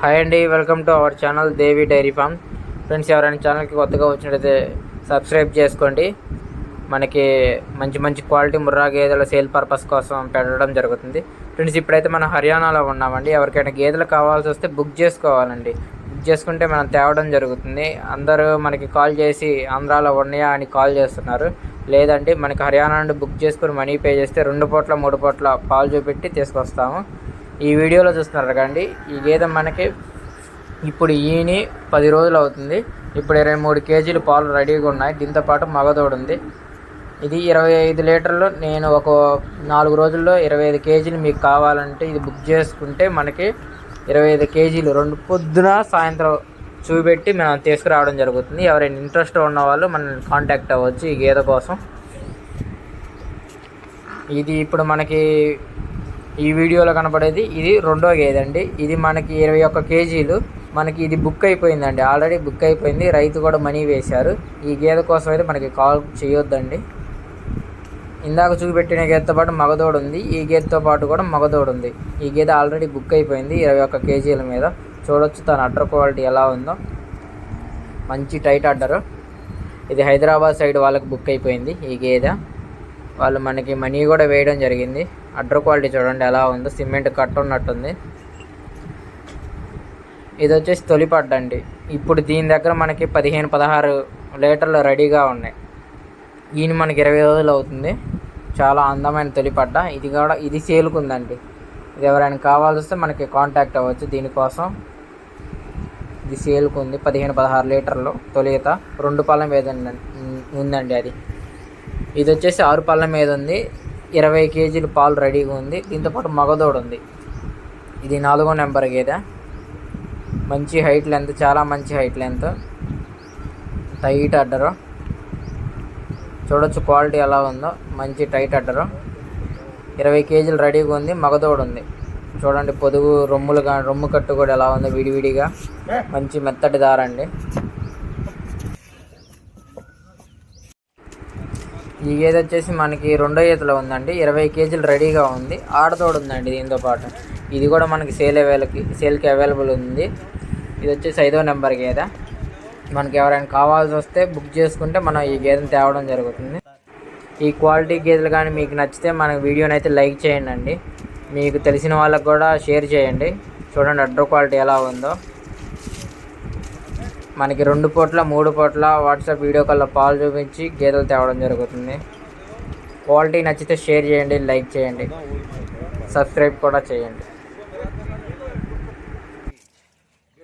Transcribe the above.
Hi అండి welcome to our channel Devi dairy farm friends ఎవరైనా ఛానల్కి కొత్తగా వచ్చినట్టయితే సబ్స్క్రైబ్ చేసుకోండి. మనకి మంచి మంచి క్వాలిటీ ముర్రా గేదెల సేల్ పర్పస్ కోసం పెట్టడం జరుగుతుంది. ఫ్రెండ్స్ ఇప్పుడైతే మనం హర్యానాలో ఉన్నామండి. ఎవరికైనా గేదెలు కావాల్సి వస్తే బుక్ చేసుకోవాలండి. బుక్ చేసుకుంటే మనం తేవడం జరుగుతుంది. అందరూ మనకి కాల్ చేసి ఆంధ్రాలో ఉన్నాయా అని కాల్ చేస్తున్నారు. లేదండి మనకి హర్యానా నుండి బుక్ చేసుకుని మనీ పే చేస్తే రెండు పూట్ల మూడు పూట్ల పాలు చూపెట్టి తీసుకొస్తాము. ఈ వీడియోలో చూస్తున్నారు కండి ఈ గేదె మనకి ఇప్పుడు ఈని పది రోజులు అవుతుంది. ఇప్పుడు ఇరవై మూడు కేజీలు పాలు రెడీగా ఉన్నాయి. దీంతో పాటు మగదోడు ఉంది. ఇది ఇరవై ఐదు లీటర్లు. నేను ఒక నాలుగు రోజుల్లో ఇరవై ఐదు కేజీలు మీకు కావాలంటే ఇది బుక్ చేసుకుంటే మనకి ఇరవై ఐదు కేజీలు. రెండు పొద్దున సాయంత్రం చూపెట్టి మనం తీసుకురావడం జరుగుతుంది. ఎవరైనా ఇంట్రెస్ట్ ఉన్న వాళ్ళు మనల్ని కాంటాక్ట్ అవ్వచ్చు ఈ గేదె కోసం. ఇది ఇప్పుడు మనకి ఈ వీడియోలో కనపడేది ఇది రెండో గేదె అండి. ఇది మనకి ఇరవై ఒక్క కేజీలు. మనకి ఇది బుక్ అయిపోయిందండి. ఆల్రెడీ బుక్ అయిపోయింది. రైతు కూడా మనీ వేశారు. ఈ గేదె కోసం అయితే మనకి కాల్ చేయొద్దండి. ఇందాక చూపెట్టిన గేదెతో పాటు మగదోడు ఉంది. ఈ గేదెతో పాటు కూడా మగదోడు ఉంది. ఈ గేదె ఆల్రెడీ బుక్ అయిపోయింది ఇరవై ఒక్క కేజీల మీద. చూడొచ్చు తన అడ్డర్ క్వాలిటీ ఎలా ఉందో. మంచి టైట్ అడ్డర్ ఇది హైదరాబాద్ సైడ్ వాళ్ళకి బుక్ అయిపోయింది ఈ గేదె. వాళ్ళు మనకి మనీ కూడా వేయడం జరిగింది. అడ్డర్ క్వాలిటీ చూడండి ఎలా ఉందో సిమెంట్ కట్ ఉన్నట్టుంది. ఇది వచ్చేసి తొలిపడ్డ అండి. ఇప్పుడు దీని దగ్గర మనకి పదిహేను పదహారు లీటర్లు రెడీగా ఉన్నాయి. ఈయన మనకి ఇరవై రోజులు అవుతుంది. చాలా అందమైన తొలిపడ్డ ఇది కూడా ఇది సేలుకుందండి. ఇది ఎవరైనా కావాల్సి వస్తే మనకి కాంటాక్ట్ అవ్వచ్చు దీనికోసం. ఇది సేలుకుంది పదిహేను పదహారు లీటర్లు తొలిత. రెండు పళ్ళ మీద ఉందండి అది. ఇది వచ్చేసి ఆరు పళ్ళ మీద ఉంది. ఇరవై కేజీలు పాలు రెడీగా ఉంది. దీంతో పాటు మగదోడు ఉంది. ఇది నాలుగో నెంబర్ గేదె. మంచి హైట్ లెంత్ చాలా మంచి హైట్ లెంత్. టైట్ అడ్డరు. చూడొచ్చు క్వాలిటీ ఎలా ఉందో. మంచి టైట్ అడ్డరు. ఇరవై కేజీలు రెడీగా ఉంది. మగదోడు ఉంది. చూడండి పొదుగు రొమ్ములు కా రొమ్ము కట్టు కూడా ఎలా ఉందో విడివిడిగా. మంచి మెత్తటి దారండి. ఈ గేదె వచ్చేసి మనకి రెండో ఈతలో ఉందండి. ఇరవై కేజీలు రెడీగా ఉంది. ఆడతోడు ఉందండి దీంతో పాటు. ఇది కూడా మనకి సేల్ అవైలకి సేల్కి అవైలబుల్ ఉంది. ఇది వచ్చేసి ఐదో నెంబర్ గేదె. మనకి ఎవరైనా కావాల్సి వస్తే బుక్ చేసుకుంటే మనం ఈ గేదెని తేవడం జరుగుతుంది. ఈ క్వాలిటీ గేదెలు కానీ మీకు నచ్చితే మన వీడియోని అయితే లైక్ చేయండి. మీకు తెలిసిన వాళ్ళకు కూడా షేర్ చేయండి. చూడండి అడ్డర్ క్వాలిటీ ఎలా ఉందో. మనకి రెండు పూట్ల మూడు పూట్ల వాట్సాప్ వీడియో కాల్లో పాలు చూపించి గేదెలు తేవడం జరుగుతుంది. క్వాలిటీ నచ్చితే షేర్ చేయండి లైక్ చేయండి. సబ్స్క్రైబ్ కూడా చేయండి.